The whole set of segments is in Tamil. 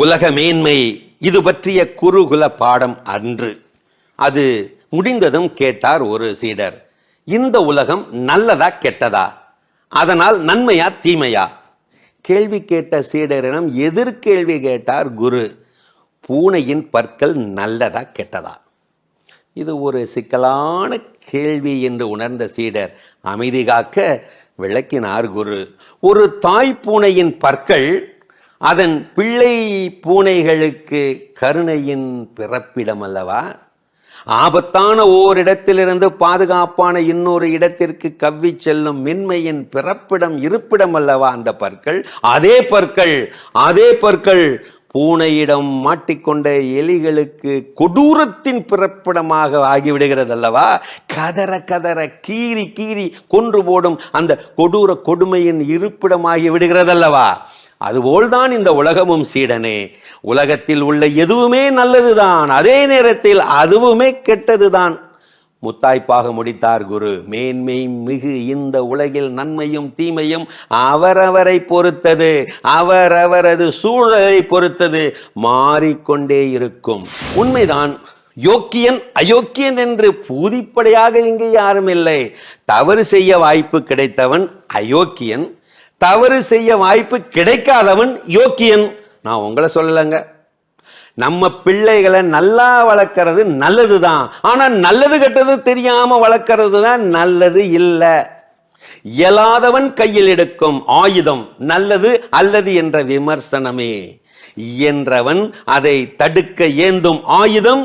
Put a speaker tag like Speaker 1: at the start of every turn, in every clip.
Speaker 1: உலக மேன்மை இது பற்றிய குருகுல பாடம் அன்று. அது முடிந்ததும் கேட்டார் ஒரு சீடர் இந்த உலகம் நல்லதா கெட்டதா? அதனால் நன்மையா தீமையா? கேள்வி கேட்ட சீடரிடம் எதிர்கேள்வி கேட்டார் குரு பூனையின் பற்கள் நல்லதா கெட்டதா? இது ஒரு சிக்கலான கேள்வி என்று உணர்ந்த சீடர் அமைதி காக்க விளக்கினார் குரு ஒரு தாய் பூனையின் பற்கள் அதன் பிள்ளை பூனைகளுக்கு கருணையின் பிறப்பிடம் அல்லவா ஆபத்தான ஓரிடத்திலிருந்து பாதுகாப்பான இன்னொரு இடத்திற்கு கவ்வி செல்லும் மென்மையின் பிறப்பிடம் இருப்பிடம் அல்லவா அந்த பற்கள்? அதே பற்கள் அதே பற்கள் பூனையிடம் மாட்டிக்கொண்ட எலிகளுக்கு கொடூரத்தின் பிறப்பிடமாக ஆகிவிடுகிறது அல்லவா கதற கதற கீறி கீறி கொன்று போடும் அந்த கொடூர கொடுமையின் இருப்பிடமாகி விடுகிறதல்லவா? அதுபோல்தான் இந்த உலகமும் சீடனே. உலகத்தில் உள்ள எதுவுமே நல்லதுதான். அதே நேரத்தில் அதுவுமே கெட்டதுதான். முத்தாய்ப்பாக முடித்தார் குரு. மேன்மை மிகு இந்த உலகில் நன்மையும் தீமையும் அவரவரை பொறுத்தது. அவரவரது சூழலை பொறுத்தது. மாறிக்கொண்டே இருக்கும். உண்மைதான். யோக்கியன் அயோக்கியன் என்று பூதிப்படையாக இங்கே யாரும் இல்லை தவறு செய்ய வாய்ப்பு கிடைத்தவன் அயோக்கியன் தவறு செய்ய வாய்ப்பு கிடைக்காதவன் யோக்கியன். நான் உங்களை சொல்லலைங்க. நம்ம பிள்ளைகளை நல்லா வளர்க்கறது நல்லது தான் ஆனால் நல்லது கெட்டது தெரியாம வளர்க்கறது தான் நல்லது இல்லை. இயலாதவன் கையில் எடுக்கும் ஆயுதம் நல்லது அல்லது என்ற விமர்சனமே. இயன்றவன் அதை தடுக்க ஏந்தும் ஆயுதம்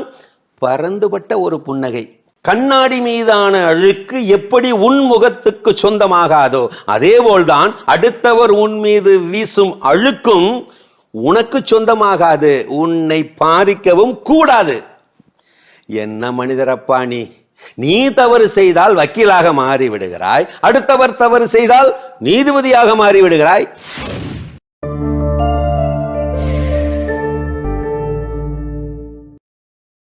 Speaker 1: பரந்துபட்ட ஒரு புன்னகை. கண்ணாடி மீதான அழுக்கு எப்படி உன் முகத்துக்கு சொந்தமாகாதோ அதே போல்தான் அடுத்தவர் உன் மீது வீசும் அழுக்கும் உனக்கு சொந்தமாகாது உன்னை பாதிக்கவும் கூடாது. என்ன மனிதரப்பா நீ? நீ தவறு செய்தால் வக்கீலாக மாறிவிடுகிறாய் அடுத்தவர் தவறு செய்தால் நீதிபதியாக மாறிவிடுகிறாய்.